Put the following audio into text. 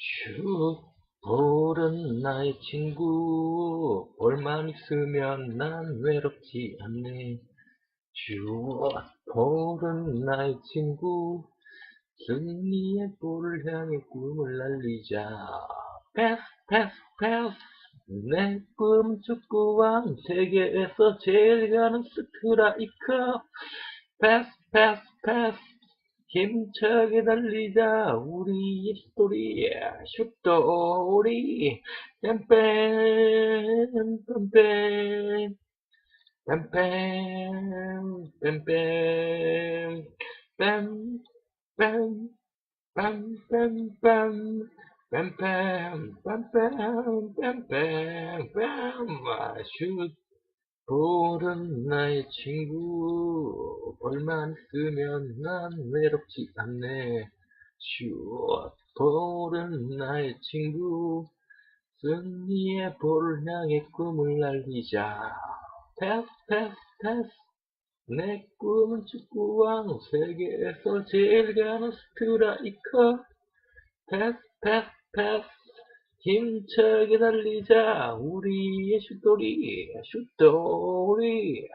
슛, 볼은 나의 친구. 볼만 있으면 난 외롭지 않네. 슛, 볼은 나의 친구. 승리의 볼을 향해 꿈을 날리자. 패스, 패스, 패스. 내 꿈 축구왕. 세계에서 제일 가는 스트라이커. 패스, 패스, 패스. 힘차게 달리자 우리의 스토리 슛돌이 뺨뺨 뺨뺨 뺨뺨 뺨뺨 뺨뺨 빰빰빰 빰빰 빰빰 빰빰 빰 슛 볼은 나의 친구 볼만 쓰면 난 외롭지 않네. 슛 볼은 나의 친구 승리의 볼을 향해 꿈을 날리자. 패스 패스 패스. 내 꿈은 축구왕 세계에서 제일 가는 스트라이커. 패스 패스 패스 힘차게 달리자 우리의 슛돌이 슛돌이